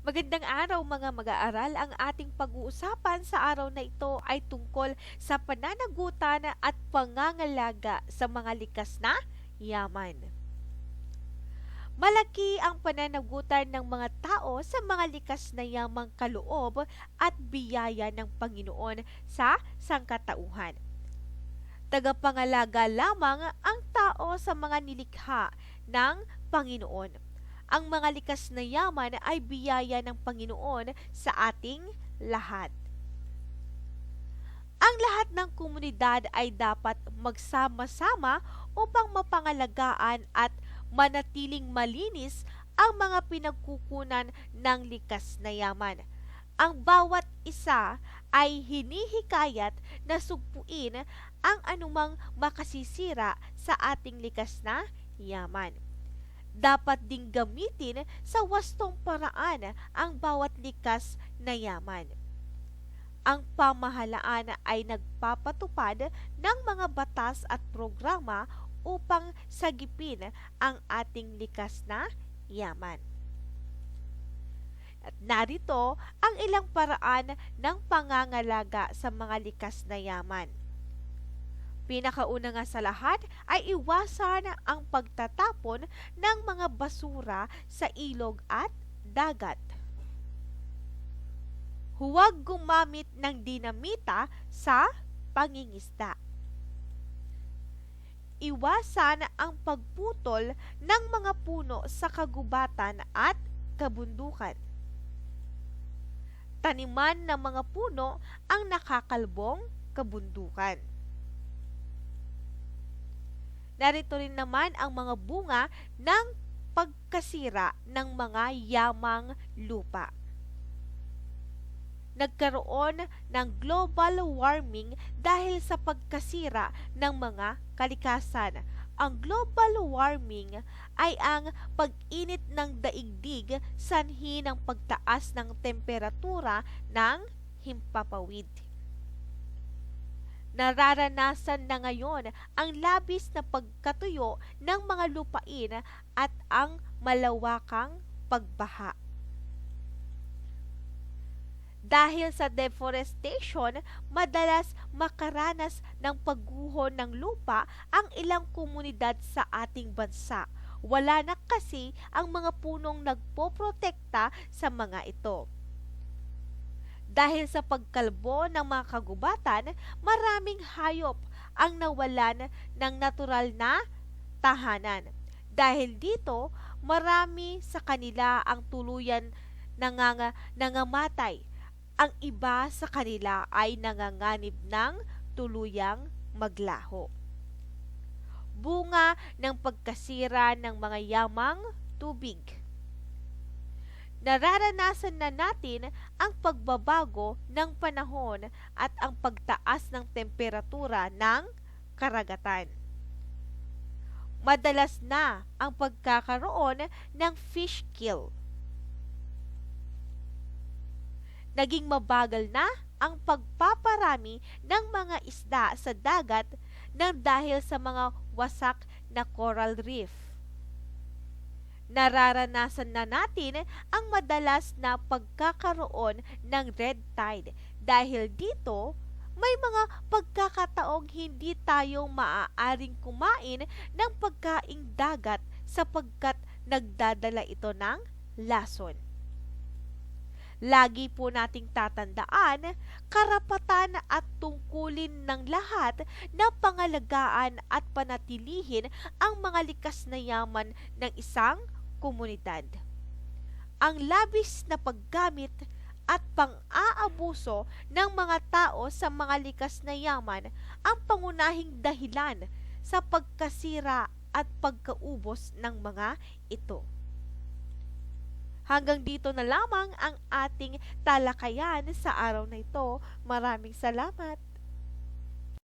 Magandang araw mga mag-aaral. Ang ating pag-uusapan sa araw na ito ay tungkol sa pananagutan at pangangalaga sa mga likas na yaman. Malaki ang pananagutan ng mga tao sa mga likas na yamang kaloob at biyaya ng Panginoon sa sangkatauhan. Tagapangalaga lamang ang tao sa mga nilikha ng Panginoon ang mga likas na yaman ay biyaya ng Panginoon sa ating lahat. Ang lahat ng komunidad ay dapat magsama-sama upang mapangalagaan at manatiling malinis ang mga pinagkukunan ng likas na yaman. Ang bawat isa ay hinihikayat na sugpuin ang anumang makasisira sa ating likas na yaman dapat ding gamitin sa wastong paraan ang bawat likas na yaman. Ang pamahalaan ay nagpapatupad ng mga batas at programa upang sagipin ang ating likas na yaman. At narito ang ilang paraan ng pangangalaga sa mga likas na yaman Pinakauna nga sa lahat ay iwasan ang pagtatapon ng mga basura sa ilog at dagat. Huwag gumamit ng dinamita sa pangingisda. Iwasan ang pagputol ng mga puno sa kagubatan at kabundukan. Taniman ng mga puno ang nakakalbong kabundukan Narito rin naman ang mga bunga ng pagkasira ng mga yamang lupa. Nagkaroon ng global warming dahil sa pagkasira ng mga kalikasan. Ang global warming ay ang pag-init ng daigdig sanhi ng pagtaas ng temperatura ng himpapawid nararanasan na ngayon ang labis na pagkatuyo ng mga lupain at ang malawakang pagbaha. Dahil sa deforestation, madalas makaranas ng pagguho ng lupa ang ilang komunidad sa ating bansa. Wala na kasi ang mga punong nagpoprotekta sa mga ito. Dahil sa pagkalbo ng mga kagubatan, maraming hayop ang nawalan ng natural na tahanan. Dahil dito, marami sa kanila ang tuluyan nanganga, nangamatay. Ang iba sa kanila ay nanganganib ng tuluyang maglaho. Bunga ng pagkasira ng mga yamang tubig nararanasan na natin ang pagbabago ng panahon at ang pagtaas ng temperatura ng karagatan. Madalas na ang pagkakaroon ng fish kill. Naging mabagal na ang pagpaparami ng mga isda sa dagat nang dahil sa mga wasak na coral reef nararanasan na natin ang madalas na pagkakaroon ng red tide. Dahil dito, may mga pagkakataong hindi tayo maaaring kumain ng pagkaing dagat sapagkat nagdadala ito ng lason. Lagi po nating tatandaan, karapatan at tungkulin ng lahat na pangalagaan at panatilihin ang mga likas na yaman ng isang komunidad. Ang labis na paggamit at pang-aabuso ng mga tao sa mga likas na yaman ang pangunahing dahilan sa pagkasira at pagkaubos ng mga ito. Hanggang dito na lamang ang ating talakayan sa araw na ito. Maraming salamat!